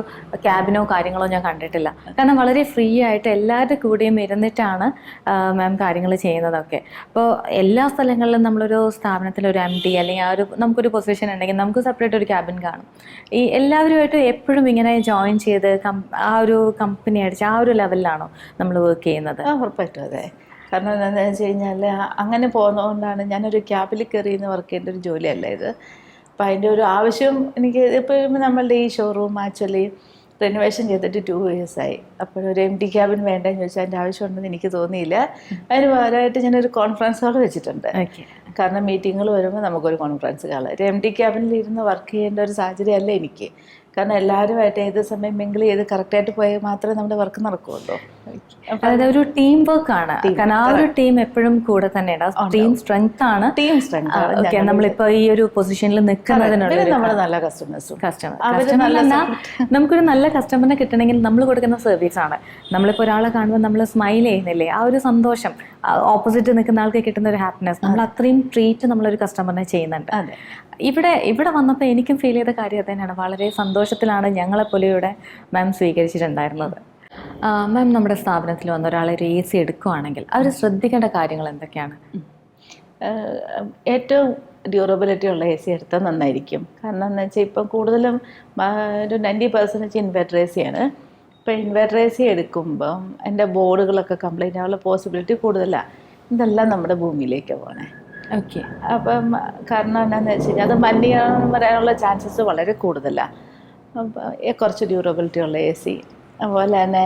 ക്യാബിനോ കാര്യങ്ങളോ ഞാൻ കണ്ടിട്ടില്ല. കാരണം വളരെ ഫ്രീ ആയിട്ട് എല്ലാവരുടെ കൂടെയും ഇരുന്നിട്ടാണ് മാം കാര്യങ്ങൾ ചെയ്യുന്നതൊക്കെ. അപ്പോൾ എല്ലാ സ്ഥലങ്ങളിലും നമ്മളൊരു സ്ഥാപനത്തിൽ ഒരു എം ഡി അല്ലെങ്കിൽ ആ ഒരു നമുക്കൊരു പൊസിഷൻ ഉണ്ടെങ്കിൽ നമുക്ക് സെപ്പറേറ്റ് ഒരു ക്യാബിൻ കാണും. ഈ എല്ലാവരുമായിട്ട് എപ്പോഴും ഇങ്ങനെ ജോയിൻ ചെയ്ത് ആ ഒരു കമ്പനി അടിച്ച് ആ ഒരു ലെവലിലാണോ നമ്മൾ വർക്ക് ചെയ്യുന്നത്. ഉറപ്പായിട്ടും അതെ. കാരണം എന്താണെന്ന് വെച്ച് കഴിഞ്ഞാൽ അങ്ങനെ പോകുന്നതുകൊണ്ടാണ് ഞാനൊരു ക്യാബിൽ കയറി എന്ന് വർക്ക് ചെയ്യേണ്ട ഒരു ജോലിയല്ല ഇത്. അപ്പം അതിന്റെ ഒരു ആവശ്യം എനിക്ക് ഇപ്പോൾ നമ്മളുടെ ഈ ഷോറൂം ആക്ച്വലി റിനോവേഷൻ ചെയ്തിട്ട് ടു ആയി. ഒരു എം ടി ക്യാബിൻ വേണ്ടെന്ന് ചോദിച്ചാൽ അതിന്റെ ആവശ്യമുണ്ടെന്ന് എനിക്ക് തോന്നിയില്ല. അതിന് പകരമായിട്ട് ഞാനൊരു കോൺഫറൻസ് ഹാൾ വെച്ചിട്ടുണ്ട്. ഓക്കെ കാരണം മീറ്റിങ്ങുകൾ വരുമ്പോൾ നമുക്കൊരു കോൺഫറൻസ് ഹാൾ ഒരു എം ടി ക്യാബിനിൽ ഇരുന്ന് വർക്ക് ചെയ്യേണ്ട ഒരു സാഹചര്യമല്ല എനിക്ക്. കാരണം എല്ലാവരുമായിട്ട് ഏത് സമയം മിങ്കിൾ ചെയ്ത് കറക്റ്റായിട്ട് പോയാൽ മാത്രമേ നമ്മുടെ വർക്ക് നടക്കുകയുള്ളൂ അതായത് ഒരു ടീം വർക്ക് ആണ്. കാരണം ആ ഒരു ടീം എപ്പോഴും കൂടെ തന്നെ ടീം സ്ട്രെങ്ത് ആണ്. ടീം സ്ട്രെങ്ത് ഓക്കെ നമ്മളിപ്പോ ഈ ഒരു പൊസിഷനിൽ നിൽക്കുന്നതിനുള്ള കസ്റ്റമേഴ്സ് കസ്റ്റമർ നമുക്കൊരു നല്ല കസ്റ്റമറിനെ കിട്ടണമെങ്കിൽ നമ്മൾ കൊടുക്കുന്ന സർവീസ് ആണ്. നമ്മളിപ്പോൾ ഒരാളെ കാണുമ്പോൾ നമ്മൾ സ്മൈൽ ചെയ്യുന്നില്ലേ? ആ ഒരു സന്തോഷം ഓപ്പോസിറ്റ് നിൽക്കുന്ന ആൾക്ക് കിട്ടുന്ന ഒരു ഹാപ്പിനെസ് നമ്മൾ അത്രയും ട്രീറ്റ് നമ്മളൊരു കസ്റ്റമറിനെ ചെയ്യുന്നുണ്ട്. ഇവിടെ ഇവിടെ വന്നപ്പോൾ എനിക്കും ഫീൽ ചെയ്ത കാര്യം തന്നെയാണ്. വളരെ സന്തോഷത്തിലാണ് ഞങ്ങളെപ്പോലെ ഇവിടെ മാം സ്വീകരിച്ചിട്ടുണ്ടായിരുന്നത്. മാം നമ്മുടെ സ്ഥാപനത്തിൽ വന്ന ഒരാളെ ഒരു എ സി എടുക്കുകയാണെങ്കിൽ അവർ ശ്രദ്ധിക്കേണ്ട കാര്യങ്ങൾ എന്തൊക്കെയാണ്? ഏറ്റവും ഡ്യൂറബിലിറ്റി ഉള്ള എ സി എടുത്താൽ നന്നായിരിക്കും. കാരണം എന്ന് വെച്ചാൽ ഇപ്പം കൂടുതലും ഒരു നയന്റി പെർസെന്റേജ് ഇൻവെർട്ടർ എ സിയാണ് ഇപ്പം ഇൻവെർട്ടർ എ സി എടുക്കുമ്പം എന്റെ ബോർഡുകളൊക്കെ കംപ്ലൈന്റ് ആവാനുള്ള പോസിബിലിറ്റി കൂടുതലാണ് ഇതെല്ലാം നമ്മുടെ ഭൂമിയിലേക്ക് പോകണേ ഓക്കെ അപ്പം കാരണം എന്താണെന്ന് വെച്ച് കഴിഞ്ഞാൽ അത് മലിനീകരണം വരാനുള്ള ചാൻസസ് വളരെ കൂടുതലാണ് കുറച്ച് ഡ്യൂറബിലിറ്റി ഉള്ള എ സി അതുപോലെ തന്നെ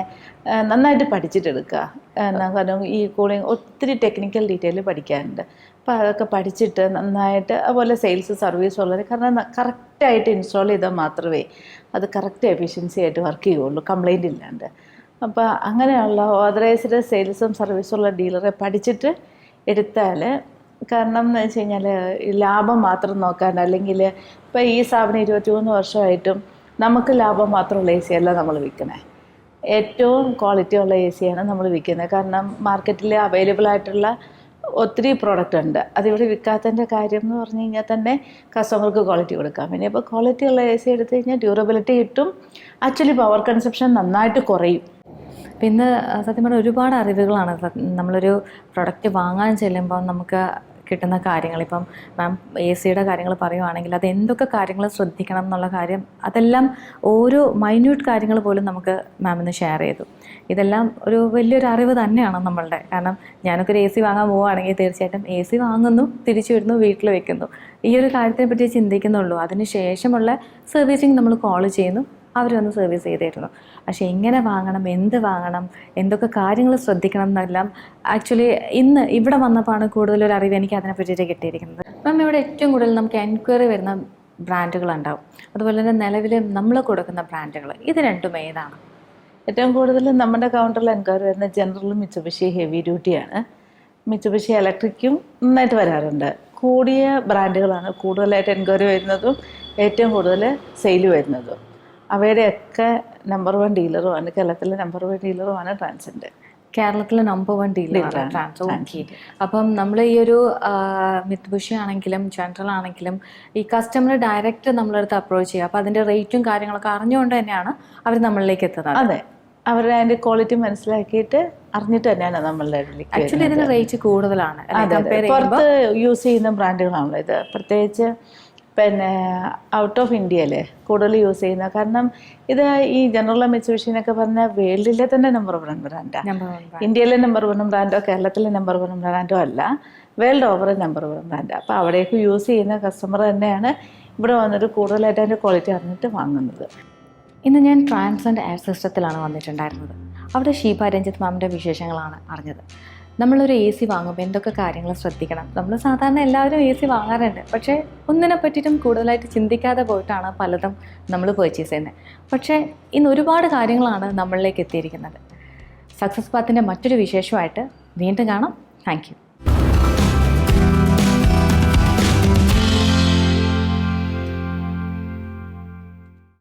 നന്നായിട്ട് പഠിച്ചിട്ടെടുക്കുക എന്നാ കാരണം ഈ കൂളിംഗ് ഒത്തിരി ടെക്നിക്കൽ ഡീറ്റെയിൽ പഠിക്കാനുണ്ട്. അപ്പോൾ അതൊക്കെ പഠിച്ചിട്ട് നന്നായിട്ട് അതുപോലെ സെയിൽസ് സർവീസ് ഉള്ളത് കാരണം കറക്റ്റായിട്ട് ഇൻസ്റ്റാൾ ചെയ്താൽ മാത്രമേ അത് കറക്റ്റ് എഫിഷ്യൻസി ആയിട്ട് വർക്ക് ചെയ്യുള്ളൂ കംപ്ലൈന്റ് ഇല്ലാണ്ട്. അപ്പോൾ അങ്ങനെയുള്ള ഓതറൈസ്ഡ് സെയിൽസും സർവീസും ഉള്ള ഡീലറെ പഠിച്ചിട്ട് എടുത്താൽ കാരണം എന്ന് വെച്ച് കഴിഞ്ഞാൽ ലാഭം മാത്രം നോക്കാൻ അല്ലെങ്കിൽ ഇപ്പോൾ ഈ സ്ഥാപനം ഇരുപത്തി മൂന്ന് വർഷമായിട്ടും നമുക്ക് ലാഭം മാത്രമുള്ള എ സി അല്ല നമ്മൾ വിൽക്കണേ. ഏറ്റവും ക്വാളിറ്റി ഉള്ള എ സിയാണ് നമ്മൾ വിൽക്കുന്നത്. കാരണം മാർക്കറ്റിൽ അവൈലബിൾ ആയിട്ടുള്ള ഒത്തിരി പ്രോഡക്റ്റ് ഉണ്ട്. അതിവിടെ വിൽക്കാത്തതിന്റെ കാര്യം എന്ന് പറഞ്ഞു കഴിഞ്ഞാൽ തന്നെ കസ്റ്റമർക്ക് ക്വാളിറ്റി കൊടുക്കാം. പിന്നെ ഇപ്പോൾ ക്വാളിറ്റി ഉള്ള എ സി എടുത്തു കഴിഞ്ഞാൽ ഡ്യൂറബിലിറ്റി കിട്ടും. ആക്ച്വലി പവർ കൺസപ്ഷൻ നന്നായിട്ട് കുറയും. പിന്നെ സത്യം പറഞ്ഞാൽ ഒരുപാട് അറിവുകളാണ്. നമ്മളൊരു പ്രൊഡക്റ്റ് വാങ്ങാൻ ചെല്ലുമ്പോൾ നമുക്ക് കിട്ടുന്ന കാര്യങ്ങൾ. ഇപ്പം മാം എ സിയുടെ കാര്യങ്ങൾ പറയുവാണെങ്കിൽ അത് എന്തൊക്കെ കാര്യങ്ങൾ ശ്രദ്ധിക്കണം എന്നുള്ള കാര്യം അതെല്ലാം ഓരോ മൈന്യൂട്ട് കാര്യങ്ങൾ പോലും നമുക്ക് മാം ഇന്ന് ഷെയർ ചെയ്തു. ഇതെല്ലാം ഒരു വലിയൊരു അറിവ് തന്നെയാണ് നമ്മളുടെ. കാരണം ഞാനൊക്കെ ഒരു എ സി വാങ്ങാൻ പോവുകയാണെങ്കിൽ തീർച്ചയായിട്ടും എ സി വാങ്ങുന്നു തിരിച്ചു വരുന്നു വീട്ടിൽ വെക്കുന്നു. ഈ ഒരു കാര്യത്തിനെ പറ്റി ചിന്തിക്കുന്നുള്ളൂ. അതിന് ശേഷമുള്ള സർവീസിങ് നമ്മൾ കോൾ ചെയ്യുന്നു. അവർ വന്ന് സർവീസ് ചെയ്തിരുന്നു പക്ഷേ എങ്ങനെ വാങ്ങണം എന്ത് വാങ്ങണം എന്തൊക്കെ കാര്യങ്ങൾ ശ്രദ്ധിക്കണം എന്നെല്ലാം ആക്ച്വലി ഇന്ന് ഇവിടെ വന്നപ്പോഴാണ് കൂടുതലൊരു അറിവ് എനിക്ക് അതിനെ പറ്റിയിട്ട് കിട്ടിയിരിക്കുന്നത്. അപ്പം ഇവിടെ ഏറ്റവും കൂടുതൽ നമുക്ക് എൻക്വയറി വരുന്ന ബ്രാൻഡുകൾ ഉണ്ടാവും. അതുപോലെ തന്നെ നിലവിൽ നമ്മൾ കൊടുക്കുന്ന ബ്രാൻഡുകൾ ഇത് രണ്ടും ഏതാണ്? ഏറ്റവും കൂടുതൽ നമ്മുടെ കൗണ്ടറിൽ എൻക്വയറി വരുന്ന ജനറലും മിച്ചുബിഷി ഹെവി ഡ്യൂട്ടിയാണ് മിച്ചുബിഷി ഇലക്ട്രിക്കും നന്നായിട്ട് വരാറുണ്ട്. കൂടിയ ബ്രാൻഡുകളാണ് കൂടുതലായിട്ട് എൻക്വയറി വരുന്നതും ഏറ്റവും കൂടുതൽ സെയിൽ വരുന്നതും. അവയുടെയൊക്കെ നമ്പർ വൺ ഡീലറുമാണ് കേരളത്തിലെ നമ്പർ വൺ ഡീലറുമാണ് ട്രാൻസെൻഡ് കേരളത്തിലെ നമ്പർ വൺ ഡീലറാണ് ആണ്. ട്രാൻസ് ഓക്കെ അപ്പം നമ്മൾ ഈ ഒരു മിത്ബുഷി ആണെങ്കിലും ജനറൽ ആണെങ്കിലും ഈ കസ്റ്റമർ ഡയറക്റ്റ് നമ്മളെടുത്ത് അപ്രോച്ച് ചെയ്യുക. അപ്പോൾ അതിന്റെ റേറ്റും കാര്യങ്ങളൊക്കെ അറിഞ്ഞുകൊണ്ട് തന്നെയാണ് അവർ നമ്മളിലേക്ക് എത്തുന്നത്. അതെ. അവരുടെ അതിന്റെ ക്വാളിറ്റി മനസ്സിലാക്കിയിട്ട് അറിഞ്ഞിട്ട് തന്നെയാണ് നമ്മളുടെ ആക്ച്വലി ഇതിന് റേറ്റ് കൂടുതലാണ്. പുറത്ത് യൂസ് ചെയ്യുന്ന ബ്രാൻഡുകളാണല്ലോ ഇത്. പ്രത്യേകിച്ച് പിന്നെ ഔട്ട് ഓഫ് ഇന്ത്യ ഇന്ത്യയിലെ കൂടുതൽ യൂസ് ചെയ്യുന്ന. കാരണം ഇത് ഈ ജനറൽ മെച്ചുവിഷൻ ഒക്കെ പറഞ്ഞ വേൾഡിലെ തന്നെ നമ്പർ വൺ ബ്രാൻഡാണ് വൺ ഇന്ത്യയിലെ നമ്പർ വൺ ബ്രാൻഡോ കേരളത്തിലെ നമ്പർ വൺ ബ്രാൻഡോ അല്ല. World over number one brand അപ്പോൾ അവിടേക്ക് യൂസ് ചെയ്യുന്ന കസ്റ്റമർ തന്നെയാണ് ഇവിടെ വന്നിട്ട് കൂടുതലായിട്ട് അതിന്റെ ക്വാളിറ്റി അറിഞ്ഞിട്ട് വാങ്ങുന്നത്. ഇന്ന് ഞാൻ ട്രാൻസെൻഡ് എയർ സിസ്റ്റത്തിലാണ് വന്നിട്ടുണ്ടായിരുന്നത്. അവിടെ ഷീബ രഞ്ജിത്ത് മാമിന്റെ വിശേഷങ്ങളാണ് അറിഞ്ഞത്. നമ്മളൊരു എ സി വാങ്ങുമ്പോൾ എന്തൊക്കെ കാര്യങ്ങൾ ശ്രദ്ധിക്കണം? നമ്മൾ സാധാരണ എല്ലാവരും എ സി വാങ്ങാറുണ്ട്. പക്ഷേ ഒന്നിനെ പറ്റിയിട്ടും കൂടുതലായിട്ട് ചിന്തിക്കാതെ പോയിട്ടാണ് പലതും നമ്മൾ പർച്ചേസ് ചെയ്യുന്നത് പക്ഷേ ഇന്ന് ഒരുപാട് കാര്യങ്ങളാണ് നമ്മളിലേക്ക് എത്തിയിരിക്കുന്നത്. സക്സസ് പാത്തിന്റെ മറ്റൊരു വിശേഷമായിട്ട് വീണ്ടും കാണാം. താങ്ക്